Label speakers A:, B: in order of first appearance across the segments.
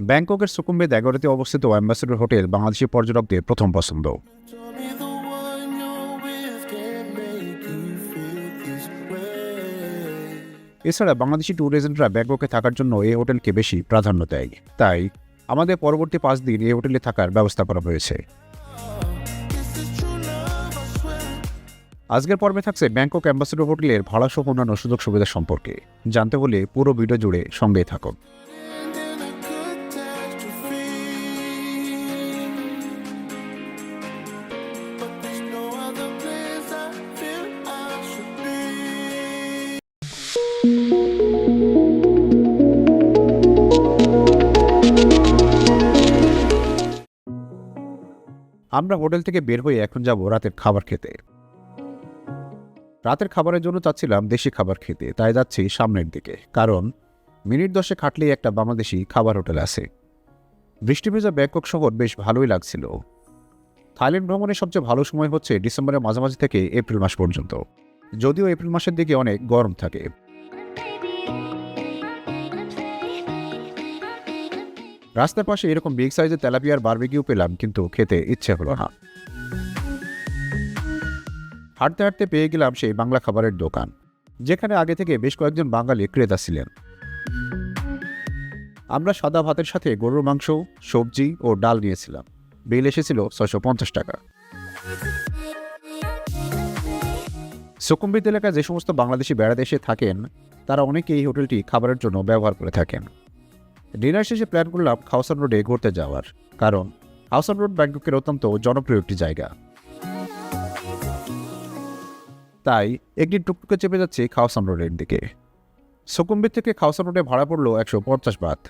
A: ব্যাংককের সুকুম্বিদ এগারোতে অবস্থিত ambassador hotel Bangladeshi পর্যটকদের প্রথম পছন্দ. এছাড়া বাংলাদেশি ট্যুর এজেন্টরা ব্যাংককে থাকার জন্য এই হোটেলকে বেশি প্রাধান্য দেয়। তাই আমাদের পরবর্তী পাঁচ দিন এই হোটেলে থাকার ব্যবস্থা করা হয়েছে। আজকের পর্বে থাকছে ব্যাংকক অ্যাম্বাসেডর হোটেলের ভাড়া সহ অন্যান্য সুযোগ সুবিধা সম্পর্কে জানতে হলে পুরো ভিডিও জুড়ে সঙ্গেই থাকুন. আমরা হোটেল থেকে বের হয়ে এখন যাব রাতের খাবার খেতে রাতের খাবারের জন্য চাচ্ছিলাম দেশি খাবার খেতে, তাই যাচ্ছি সামনের দিকে। কারণ মিনিট দশে খাটলেই একটা বাংলাদেশি খাবার হোটেল আছে। বৃষ্টি ভেজা ব্যাংকক শহর বেশ ভালোই লাগছিল। থাইল্যান্ড ভ্রমণের সবচেয়ে ভালো সময় হচ্ছে ডিসেম্বরের মাঝামাঝি থেকে এপ্রিল মাস পর্যন্ত। যদিও এপ্রিল মাসের দিকে অনেক গরম থাকে। রাস্তার পাশে এরকম বিগ সাইজের তেলাপিয়ার বারবিকিউ পেলাম, কিন্তু খেতে ইচ্ছে হলো না। হাঁটতে হাঁটতে পেয়ে গেলাম সেই বাংলা খাবারের দোকান, যেখানে আগে থেকে বেশ কয়েকজন বাঙালি ক্রেতা ছিলেন। আমরা সাদা ভাতের সাথে গরুর মাংস, সবজি ও ডাল নিয়েছিলাম। বিল এসেছিল ছয়শো পঞ্চাশ টাকা। সুকুম্বিত এলাকায় যে সমস্ত বাংলাদেশি বেড়াতে এসে থাকেন, তারা অনেকেই এই হোটেলটি খাবারের জন্য ব্যবহার করে থাকেন। ডিনার শেষে প্ল্যান করলাম খাওসান রোডে ঘুরতে যাওয়ার, কারণ খাওসান রোড ব্যাংককের অত্যন্ত জনপ্রিয় একটি জায়গা। তাই একটি টুকটুকে চেপে যাচ্ছে খাওসান রোডের দিকে। সুকুম্বির থেকে খাওসান রোডে ভাড়া পড়ল একশো পঞ্চাশ বাত।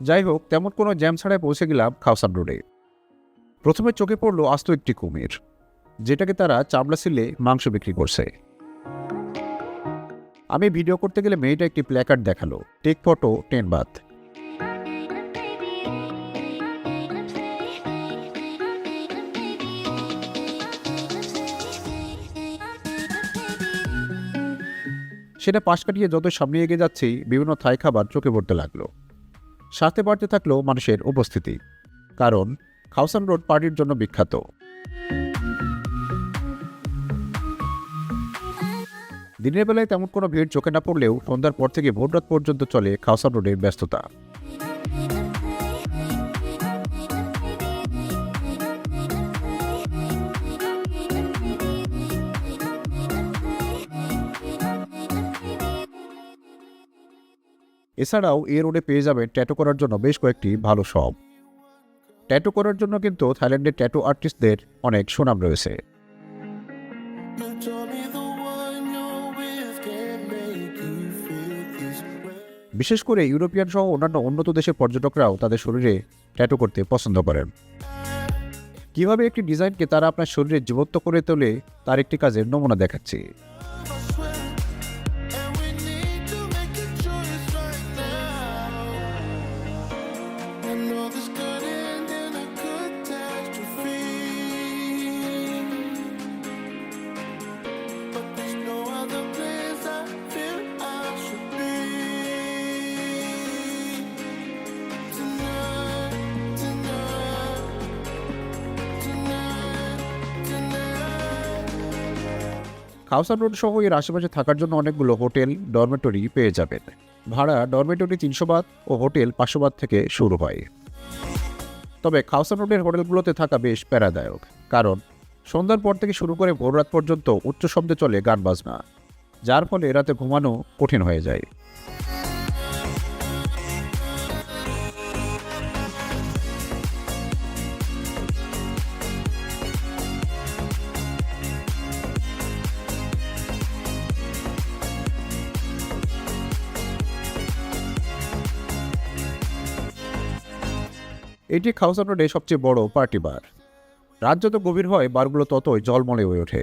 A: যাই হোক, তেমন কোনো জ্যাম ছাড়াই পৌঁছে গেলাম খাওসান রোডে। প্রথমে চোখে পড়ল আস্ত একটি কুমির, যেটাকে তারা চামড়া সিলে মাংস বিক্রি করছে। আমি ভিডিও করতে গেলে মেয়েটা একটি প্ল্যাকার্ড দেখাল, টেক ফটো, টেন বাত। সেটা পাশ কাটিয়ে যত সামনে এগিয়ে যাচ্ছি, বিভিন্ন থাই খাবার চোখে পড়তে লাগল। সাথে বাড়তে থাকল মানুষের উপস্থিতি, কারণ খাউসান রোড পার্টির জন্য বিখ্যাত। দিনের বেলায় তেমন কোনো ভিড় চোখে না পড়লেও সন্ধ্যার পর থেকে ভোররাত পর্যন্ত চলে খাওসান রোডের ব্যস্ততা। এছাড়াও এ রোডে পেয়ে যাবেন ট্যাটু করার জন্য বেশ কয়েকটি ভালো শপ। ট্যাটু করার জন্য কিন্তু থাইল্যান্ডের ট্যাটু আর্টিস্টদের অনেক সুনাম রয়েছে. বিশেষ করে ইউরোপিয়ান সহ অন্যান্য উন্নত দেশের পর্যটকরাও তাদের শরীরে ট্যাটু করতে পছন্দ করেন। কীভাবে একটি ডিজাইনকে তারা আপনার শরীরে জীবন্ত করে তোলে, তার একটি কাজের নমুনা দেখাচ্ছি। খাউসান রোড সহ এর আশেপাশে থাকার জন্য অনেকগুলো হোটেল ডরমেটরি পেয়ে যাবেন। ভাড়া ডরমেটরি তিনশো বাদ ও হোটেল পাঁচশো বাদ থেকে শুরু হয়। তবে খাওসান রোডের হোটেলগুলোতে থাকা বেশ প্যারাদায়ক, কারণ সন্ধ্যার পর থেকে শুরু করে ভোররাত পর্যন্ত উচ্চ শব্দে চলে গান বাজনা যার ফলে রাতে ঘুমানো কঠিন হয়ে যায়। এটি খাউসান রোডে সবচেয়ে বড় পার্টি বার। রাত যত গভীর হয় বারগুলো ততই জলমলে হয়ে ওঠে।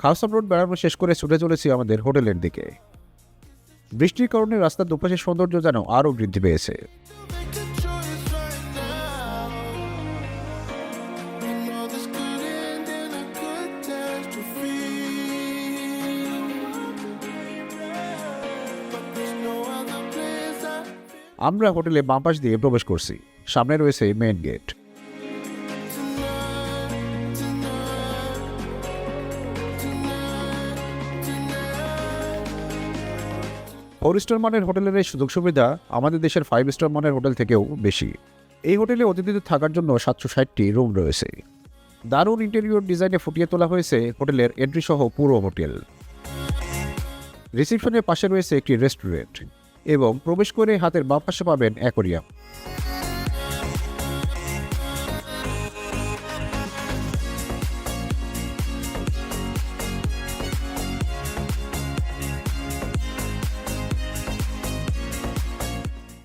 A: খাউসান রোড বেড়ানো শেষ করে ছুটে চলেছি আমাদের হোটেলের দিকে। বৃষ্টির কারণে রাস্তার দুপাশের সৌন্দর্য যেন আরও বৃদ্ধি পেয়েছে। আমরা হোটেলে বাম পাশ দিয়ে প্রবেশ করছি। সামনে রয়েছে মেইন গেট ফোর স্টার মানের হোটেলের এই সুযোগ সুবিধা আমাদের দেশের ফাইভ স্টার মানের হোটেল থেকেও বেশি। এই হোটেলে অতিথিদের থাকার জন্য সাতশো ষাটটি রুম রয়েছে। দারুণ ইন্টেরিয়র ডিজাইনে ফুটিয়ে তোলা হয়েছে হোটেলের এন্ট্রি সহ পুরো হোটেল। রিসেপশনের পাশে রয়েছে একটি রেস্টুরেন্ট এবং প্রবেশ করে হাতের বাম পাশে পাবেন অ্যাকোরিয়াম।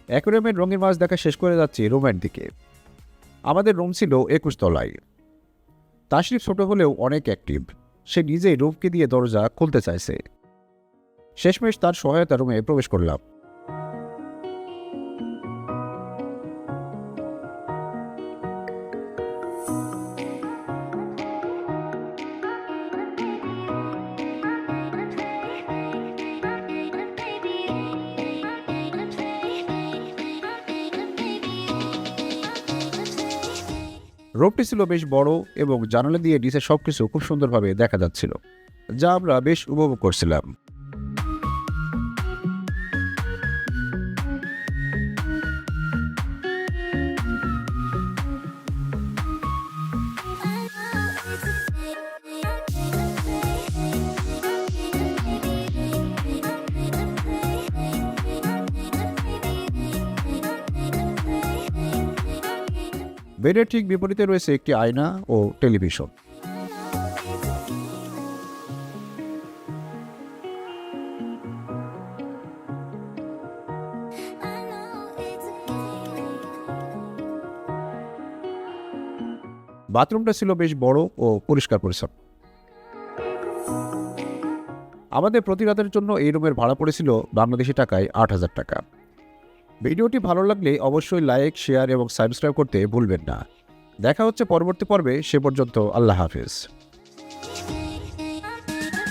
A: অ্যাকোরিয়ামের রঙের মাছ দেখা শেষ করে যাচ্ছি রুমের দিকে। আমাদের রুম ছিল একুশ তলায়। তাশরিফ ছোট হলেও অনেক অ্যাক্টিভ সে নিজেই রুমকে দিয়ে দরজা খুলতে চাইছে। শেষমেশ তার সহায়তা রুমে প্রবেশ করলাম। রুমটি ছিল বেশ বড় এবং জানালা দিয়ে নিচে সবকিছু খুব সুন্দরভাবে দেখা যাচ্ছিল, যা আমরা বেশ উপভোগ করছিলাম। বেডের ঠিক বিপরীতে রয়েছে একটি আয়না ও টেলিভিশন। বাথরুমটা ছিল বেশ বড় ও পরিষ্কার পরিচ্ছন্ন। আমাদের প্রতি রাতের জন্য এই রুমের ভাড়া পড়েছিল বাংলাদেশি টাকায় আট হাজার টাকা। ভিডিওটি ভালো লাগলে অবশ্যই লাইক, শেয়ার এবং সাবস্ক্রাইব করতে ভুলবেন না। দেখা হচ্ছে পরবর্তী পর্বে, সে পর্যন্ত আল্লাহ হাফেজ।